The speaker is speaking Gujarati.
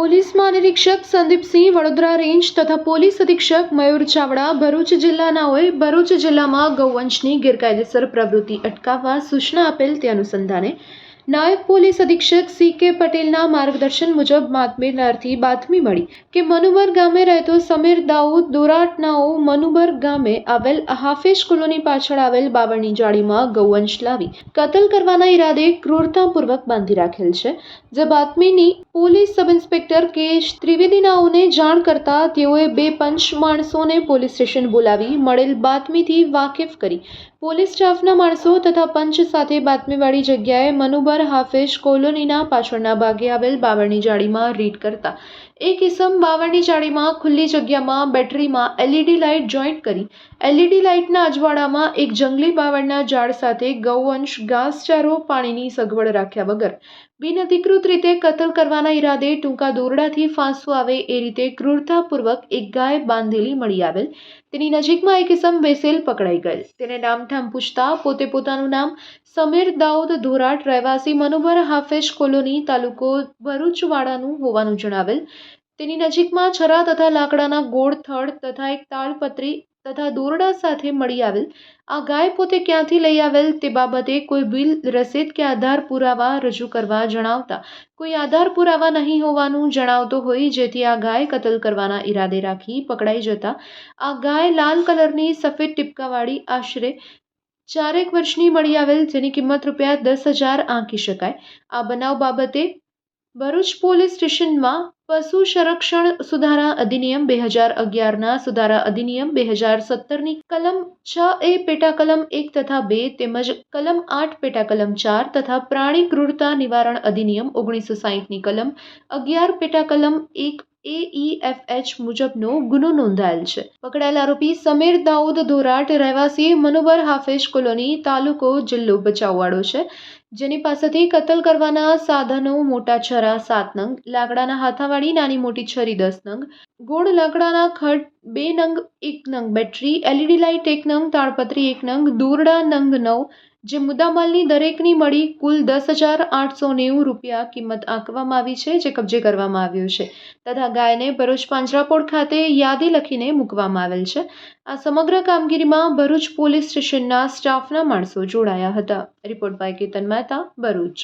પોલીસ મહાનિરીક્ષક સંદીપસિંહ વડોદરા રેન્જ તથા પોલીસ અધિક્ષક મયુર ચાવડા ભરૂચ જિલ્લાનાઓએ ભરૂચ જિલ્લામાં ગૌવંશની ગેરકાયદેસર પ્રવૃત્તિ અટકાવવા સૂચના આપેલ તે અનુસંધાને નાયબ પોલીસ અધિક્ષક સી કે પટેલના માર્ગદર્શન મુજબ બાતમીદારથી બાતમી મળી કે મનુબર ગામે રહેતો સમીર દાઉદ દોરાટનાઓ મનુબર ગામે આવેલ હાફેજ કોલોની પાછળ આવેલ બાવળની જાળીમાં ગૌવંશ લાવી કતલ કરવાના ઈરાદે ક્રૂરતાપૂર્વક બાંધી રાખેલ છે. જે બાતમીની પોલીસ સબ ઇન્સ્પેક્ટર કે ત્રિવેદીનાઓને જાણ કરતા તેઓએ બે પંચ માણસોને પોલીસ સ્ટેશન બોલાવી મળેલ બાતમીથી વાકેફ કરી પોલીસ સ્ટાફના માણસો તથા પંચ સાથે બાતમીવાળી જગ્યાએ મનુબર હાફેજ કોલોનીના પાછળના ભાગે આવેલ બાવળની જાળીમાં રીડ કરતા. એક ઇસમ બાવળની જાળીમાં ખુલ્લી જગ્યામાં બેટરીમાં એલઈડી લાઇટ જોઈન્ટ કરી. એલઈડી લાઇટના અજવાળામાં એક જંગલી બાવળના ઝાડ સાથે ગૌવંશ ઘાસચારો પાણીની સગવડ રાખ્યા વગર. બિનઅધિકૃત રીતે કતલ કરવાના ઈરાદે ટૂંકા દોરડાથી ફાંસો આવે એ રીતે ક્રૂરતાપૂર્વક એક ગાય બાંધેલી મળી આવેલ. તેની નજીકમાં એક ઇસમ બેસેલ પકડાઈ ગયેલ. તેને નામઠામ પૂછતા પોતે પોતાનું નામ સમીર દાઉદ ધોરાટ રહેવાસી મનોબર હાફેજ કોલોની તાલુકો ભરૂચવાડાનું હોવાનું જણાવેલ. તેની નજીકમાં છરા તથા લાકડાના ગોળ, થડ તથા એક તાળપત્રી તથા દોરડા સાથે મળી આવેલ. આ ગાય પોતે ક્યાંથી લઈ આવેલ તે બાબતે કોઈ બિલ, રસીદ કે આધાર પુરાવા રજૂ કરવા જણાવતા. કોઈ આધાર પુરાવા નહીં હોવાનું જણાવતો હોય જેથી આ ગાય કતલ કરવાના ઈરાદે રાખી પકડાઈ જતા. આ ગાય લાલ કલરની સફેદ ટીપકાવાળી આશરે ચારેક વર્ષની મળી આવેલ જેની કિંમત રૂપિયા દસ હજાર આંકી શકાય. આ બનાવ બાબતે ભરૂચ પોલીસ સ્ટેશનમાં પશુ સંરક્ષણ સુધારા અધિનિયમ બે હજાર અગિયારના સુધારા અધિનિયમ બે હજાર સત્તરની કલમ છ એ પેટા કલમ એક તથા બે તેમજ કલમ આઠ પેટા કલમ ચાર તથા પ્રાણી ક્રૂરતા નિવારણ અધિનિયમ ઓગણીસો સાહીઠની કલમ અગિયાર પેટા કલમ એક એ ઈ એફ એચ મુજબનો ગુનો નોંધાયેલ છે. પકડાયેલ આરોપી સમીર દાઉદ ધોરાટ, રહેવાસી મનુબર હાફેજ કોલોની, તાલુકો જિલ્લો બચાવવાળો છે. જેની પાસેથી કતલ કરવાના સાધનો, મોટા છરા સાત નંગ, લાકડાના હાથાવાળી નાની મોટી છરી દસ નંગ, ગોળ લાકડાના ખટ બે નંગ, એક નંગ બેટરી, એલઈડી લાઇટ એક નંગ તાળપત્રી એક નંગ, દોરડા નંગ નવ જે મુદ્દામાલની દરેકની મળી કુલ દસ હજાર આઠસો નેવું રૂપિયા કિંમત આંકવામાં આવી છે, જે કબજે કરવામાં આવ્યો છે. તથા ગાયને ભરૂચ પાંજરાપોળ ખાતે યાદી લખીને મૂકવામાં આવેલ છે. આ સમગ્ર કામગીરીમાં ભરૂચ પોલીસ સ્ટેશનના સ્ટાફના માણસો જોડાયા હતા. Report by Ketan Mehta, Bharuch.